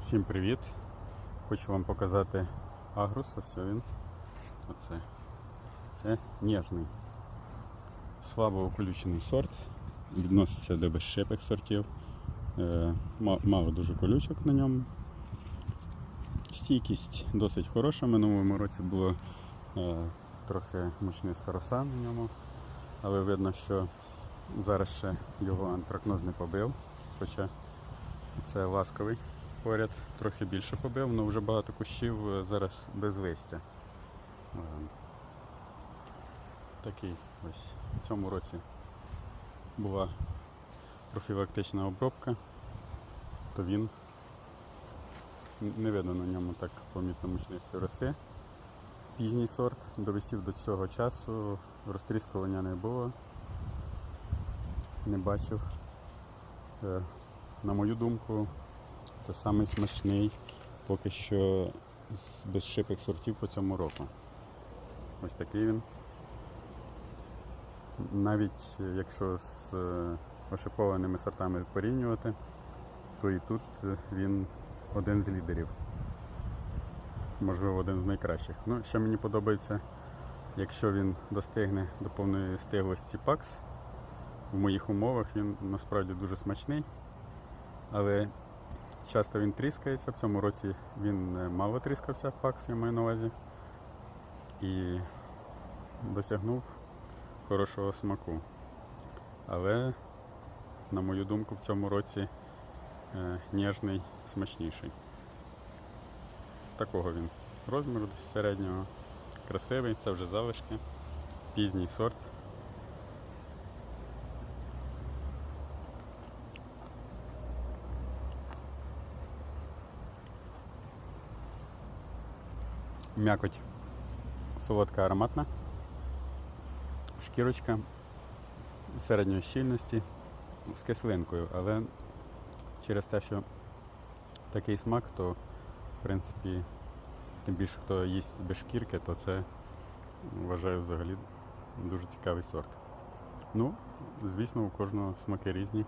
Всім привіт! Хочу вам показати агрус, ось він. Оце. Це ніжний. Слабо околючений сорт. Відноситься до безщепих сортів. Е, Мало дуже колючок на ньому. Стійкість досить хороша. Минулому році було е, трохи мучниста роса на ньому, але видно, що зараз ще його антракноз не побив, хоча це ласковий поряд, трохи більше побив, але вже багато кущів е, зараз без листя. Е, Такий ось в цьому році була профілактична обробка, то він не видно на ньому так помітно мучнистої роси. Пізній сорт, довисів до цього часу, розтріскування не було, не бачив. Е, На мою думку, це самий смачний поки що з безшипих сортів по цьому року. Ось такий він. Навіть е, якщо з е, ошипованими сортами порівнювати, то і тут е, він один з лідерів. Можливо, один з найкращих. Ну, ще мені подобається, якщо він достигне до повної стиглості пакс. В моїх умовах він насправді дуже смачний, але часто він тріскається. В цьому році він е, мало тріскався, пакс, я маю на увазі. І досягнув хорошого смаку. Але, на мою думку, в цьому році е, ніжний смачніший. Такого він розміру середнього. Красивий, це вже залишки. Пізній сорт. М'якоть солодка ароматна. Шкірочка середньої щільності з кислинкою, але через те, що такий смак, то в принципі, тим більше хто їсть без шкірки, то це вважаю взагалі дуже цікавий сорт. Ну, звісно, у кожного смаки різні.